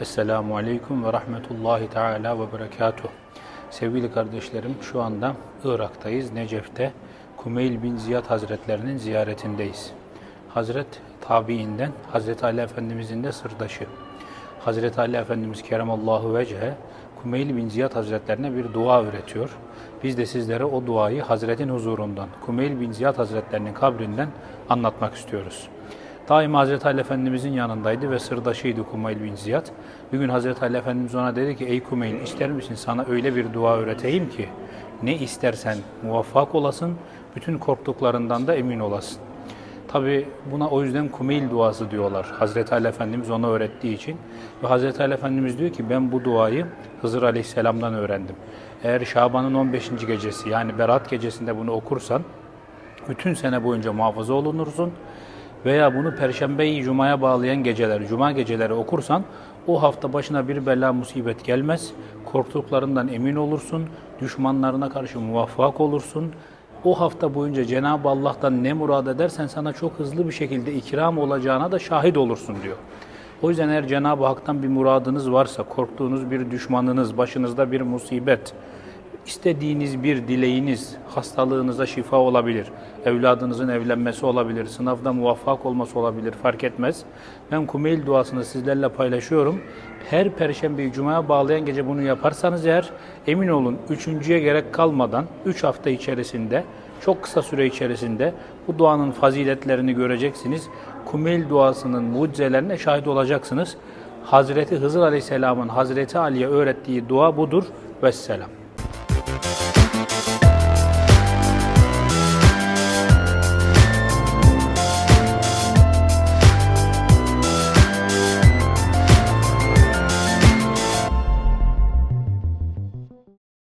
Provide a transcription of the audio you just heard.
Esselamu Aleyküm ve Rahmetullahi Teala ve Berekatuh. Sevgili kardeşlerim şu anda Irak'tayız, Necef'te Kumeyl bin Ziyad Hazretlerinin ziyaretindeyiz. Hazret tabiinden Hazreti Ali Efendimizin de sırdaşı. Hazreti Ali Efendimiz Keremallahu Vecehe Kumeyl bin Ziyad Hazretlerine bir dua üretiyor. Biz de sizlere o duayı Hazretin huzurundan, Kumeyl bin Ziyad Hazretlerinin kabrinden anlatmak istiyoruz. Daima Hazreti Ali Efendimizin yanındaydı ve sırdaşıydı Kumeyl bin Ziyad. Bir gün Hazreti Ali Efendimiz ona dedi ki ey Kumeyl ister misin sana öyle bir dua öğreteyim ki ne istersen muvaffak olasın, bütün korktuklarından da emin olasın. Tabi buna o yüzden Kumeyl duası diyorlar. Hazreti Ali Efendimiz ona öğrettiği için. Ve Hazreti Ali Efendimiz diyor ki ben bu duayı Hızır Aleyhisselam'dan öğrendim. Eğer Şaban'ın 15. gecesi yani Berat gecesinde bunu okursan bütün sene boyunca muhafaza olunursun veya bunu Perşembeyi Cuma'ya bağlayan geceler, Cuma geceleri okursan o hafta başına bir bela musibet gelmez, korktuklarından emin olursun, düşmanlarına karşı muvaffak olursun. O hafta boyunca Cenab-ı Allah'tan ne murad edersen sana çok hızlı bir şekilde ikram olacağına da şahit olursun diyor. O yüzden eğer Cenab-ı Hak'tan bir muradınız varsa, korktuğunuz bir düşmanınız, başınızda bir musibet, İstediğiniz bir dileğiniz hastalığınıza şifa olabilir. Evladınızın evlenmesi olabilir. Sınavda muvaffak olması olabilir. Fark etmez. Ben Kumeyl duasını sizlerle paylaşıyorum. Her perşembeyi cumaya bağlayan gece bunu yaparsanız eğer emin olun üçüncüye gerek kalmadan 3 hafta içerisinde çok kısa süre içerisinde bu duanın faziletlerini göreceksiniz. Kumeyl duasının mucizelerine şahit olacaksınız. Hazreti Hızır Aleyhisselam'ın Hazreti Ali'ye öğrettiği dua budur. Vesselam. Bye.